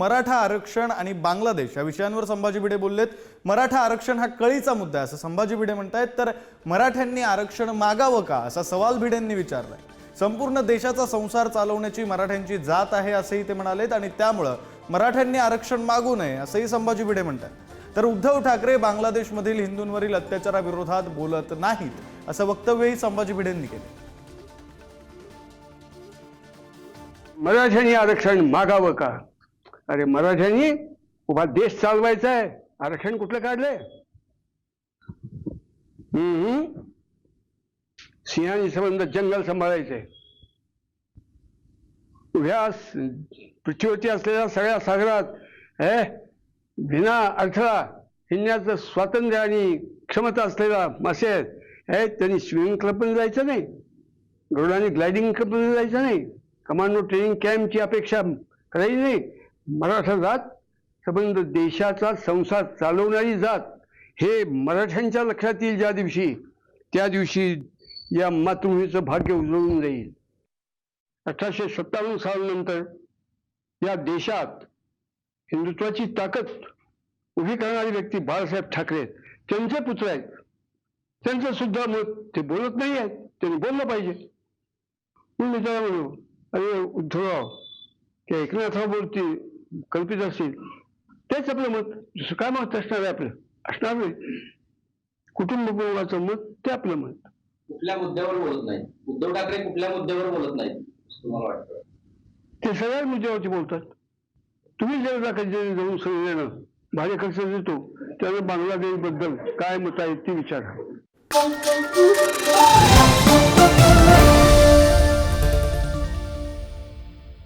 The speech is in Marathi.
मराठा आरक्षण आणि बांगलादेश या विषयांवर संभाजी भिडे बोललेत. मराठा आरक्षण हा कळीचा मुद्दा आहे असं संभाजी भिडे म्हणतायत. तर मराठ्यांनी आरक्षण मागावं का? असा सवाल भिडेंनी विचारलाय. संपूर्ण देशाचा संसार चालवण्याची मराठ्यांची जात आहे असंही ते म्हणालेत आणि त्यामुळं मराठ्यांनी आरक्षण मागू नये असंही संभाजी भिडे म्हणतात तर उद्धव ठाकरे बांगलादेशमधील हिंदूंवरील अत्याचाराविरोधात बोलत नाहीत असं वक्तव्यही संभाजी भिडेंनी केलं. मराठ्यांनी आरक्षण मागावं का? अरे मराठ्यांनी उभा देश चालवायचा आहे. आरक्षण कुठलं काढलंय? हम्म. सिंहानी संबंध जंगल सांभाळायचंय उभ्या पृथ्वीवरती असलेल्या सगळ्या सागरात हे विना अडथळा हिंडण्याचं स्वातंत्र्य आणि क्षमता असलेला मासे आहेत. हे त्यांनी स्विमिंग क्लबमध्ये जायचं नाही. गरुडाने ग्लायडिंग क्लबमध्ये जायचं नाही. कमांडो ट्रेनिंग कॅम्पची अपेक्षा करायची नाही. मराठा जात संबंध देशाचा संसार चालवणारी जात हे मराठ्यांच्या लक्षात येईल ज्या दिवशी त्या दिवशी या मातृभूमीचं भाग्य उजळून जाईल. अठराशे सत्तावन्न सालानंतर या देशात हिंदुत्वाची ताकद उभी करणारी व्यक्ती बाळासाहेब ठाकरे आहेत. त्यांचे पुत्र आहेत. त्यांचं सुद्धा मत ते बोलत नाही आहेत. त्यांनी बोललं पाहिजे. म्हणून मी त्याला म्हणू अरे उद्धवराव ते एकनाथराव बोलते कल्पित असतील तेच आपलं मत. दुसरं काय मत असणार आहे आपलं? असणार नाही. कुटुंबप्रमुखाचं मत ते आपलं मत. कुठल्या मुद्द्यावर बोलत नाही उद्धव ठाकरे कुठल्या मुद्द्यावर बोलत नाहीत वाटतं? ते सगळ्या मुद्द्यावरती बोलतात. तुम्ही जर कधी जाऊन सगळं देणं भाडेखर्च देतो त्यानं बांगलादेशबद्दल काय मत आहे ते विचारा.